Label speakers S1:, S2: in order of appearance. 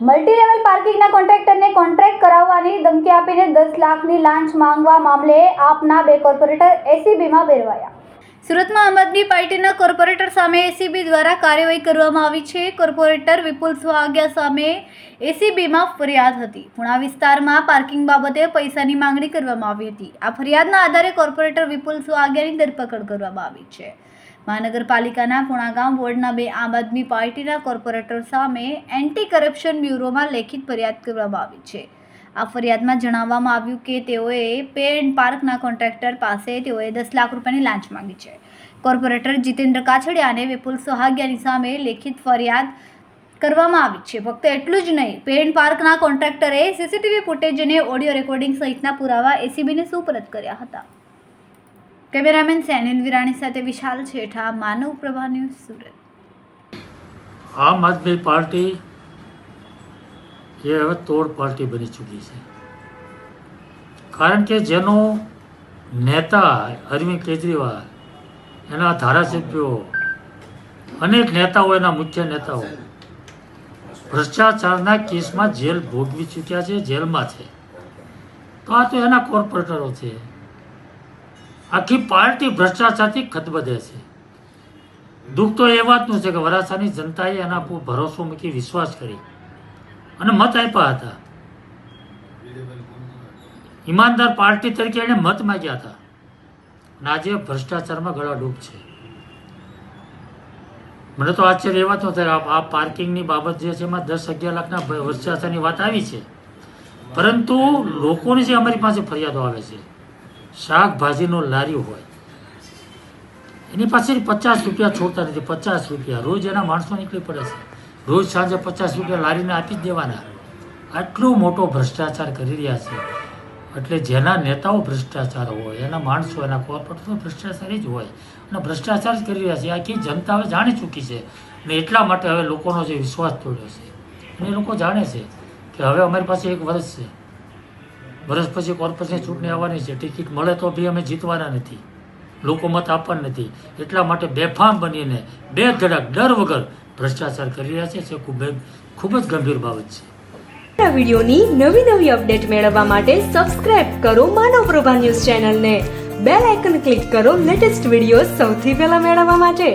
S1: Multi level પાર્કિંગના કોન્ટ્રાક્ટરને contract કરાવવાની ધમકી આપીને દસ લાખની લાંચ માંગવા મામલે આપના બે કોર્પોરેટર એસીબીમાં ભેરવાયા. સુરતમાં આમ આદમી પાર્ટીના કોર્પોરેટર સામે એસીબી દ્વારા કાર્યવાહી કરવામાં આવી છે. કોર્પોરેટર વિપુલ સ્વાગ્યા સામે એસીબીમાં ફરિયાદ હતી. પુણા વિસ્તારમાં પાર્કિંગ બાબતે પૈસાની માંગણી કરવામાં આવી હતી. આ ફરિયાદના આધારે કોર્પોરેટર વિપુલ સ્વાગ્યાની ધરપકડ કરવામાં આવી છે. મહાનગરપાલિકાના પુણાગામ વોર્ડના બે આમ આદમી પાર્ટીના કોર્પોરેટર સામે એન્ટી કરપ્શન બ્યુરોમાં લેખિત ફરિયાદ કરવામાં આવી છે. આ ફરિયાદમાં જણાવવામાં આવ્યું કે તેઓએ પેડ પાર્કના કોન્ટ્રાક્ટર પાસે તેઓએ દસ લાખ રૂપિયાની લાંચ માંગી છે. કોર્પોરેટર જીતેન્દ્ર કાછડિયા અને વિપુલ સોહાગિયાની સામે લેખિત ફરિયાદ કરવામાં આવી છે. ફક્ત એટલું જ નહીં પે પાર્કના કોન્ટ્રાક્ટરે સીસીટીવી ફૂટેજ અને ઓડિયો રેકોર્ડિંગ સહિતના પુરાવા એસીબીને સુપરત કર્યા હતા. કેમેરામેન સેનિલ વિરાણી સાથે વિશાલ છેઠા, માનવ પ્રભા ન્યૂઝ સુરત.
S2: આમ આદમી પાર્ટી એ હવે તોડ પાર્ટી બની ચૂકી છે. કારણ કે જેનો નેતા અરવિંદ કેજરીવાલ, એના ધારાસભ્યો, અનેક નેતાઓ, એના મુખ્ય નેતાઓ ભ્રષ્ટાચારના કેસમાં જેલ ભોગવી ચૂક્યા છે, જેલમાં છે. તો આ તો એના કોર્પોરેટરો છે. આખી પાર્ટી ભ્રષ્ટાચારથી ખતબદે છે. દુઃખ તો એ વાતનું છે કે વરાછાની જનતાએ એના પર ભરોસો મૂકી વિશ્વાસ કરી. અને મત આપ્યા હતા. ઈમાનદાર પાર્ટી તરીકે એણે મત માગ્યા હતા. અને આજે ભ્રષ્ટાચારમાં ગળાડૂબ છે. મને તો આશ્ચર્ય એવા તો થાય, આ પાર્કિંગની બાબત જે છે એમાં દસ અગિયાર લાખના ભ્રષ્ટાચારની વાત આવી છે. પરંતુ લોકોની જે અમારી પાસે ફરિયાદો આવે છે, શાકભાજીનો લારી હોય, એની પાસે પચાસ રૂપિયા છોડતા નથી, પચાસ રૂપિયા રોજ એના માણસો નીકળી પડે છે. રોજ સાંજે પચાસ રૂપિયા લારીને આપી જ દેવાના. આટલો મોટો ભ્રષ્ટાચાર કરી રહ્યા છે. એટલે જેના નેતાઓ ભ્રષ્ટાચાર હોય, એના માણસો, એના કોર્પોરેટરો ભ્રષ્ટાચારી જ હોય. અને ભ્રષ્ટાચાર જ કરી રહ્યા છે. આખી જનતા હવે જાણી ચૂકી છે. અને એટલા માટે હવે લોકોનો જે વિશ્વાસ તોડ્યો છે. અને એ લોકો જાણે છે કે હવે અમારી પાસે એક વર્ષ છે. વર્ષ પછી કોર્પોરેશનની ચૂંટણી આવવાની છે. ટિકિટ મળે તો બી અમે જીતવાના નથી. લોકો મત આપવાના નથી. એટલા માટે બેફામ બનીને બે ધડક ડર વગર ભ્રષ્ટાચાર કરી રહ્યા છે તે ખૂબ જ ખૂબ જ ગંભીર બાબત છે.
S3: આ વિડીયોની નવી નવી અપડેટ મેળવવા માટે સબસ્ક્રાઇબ કરો માનવ પ્રભા ન્યૂઝ ચેનલને. બેલ આઇકન ક્લિક કરો લેટેસ્ટ વીડિયો સૌથી પહેલા મેળવવા માટે.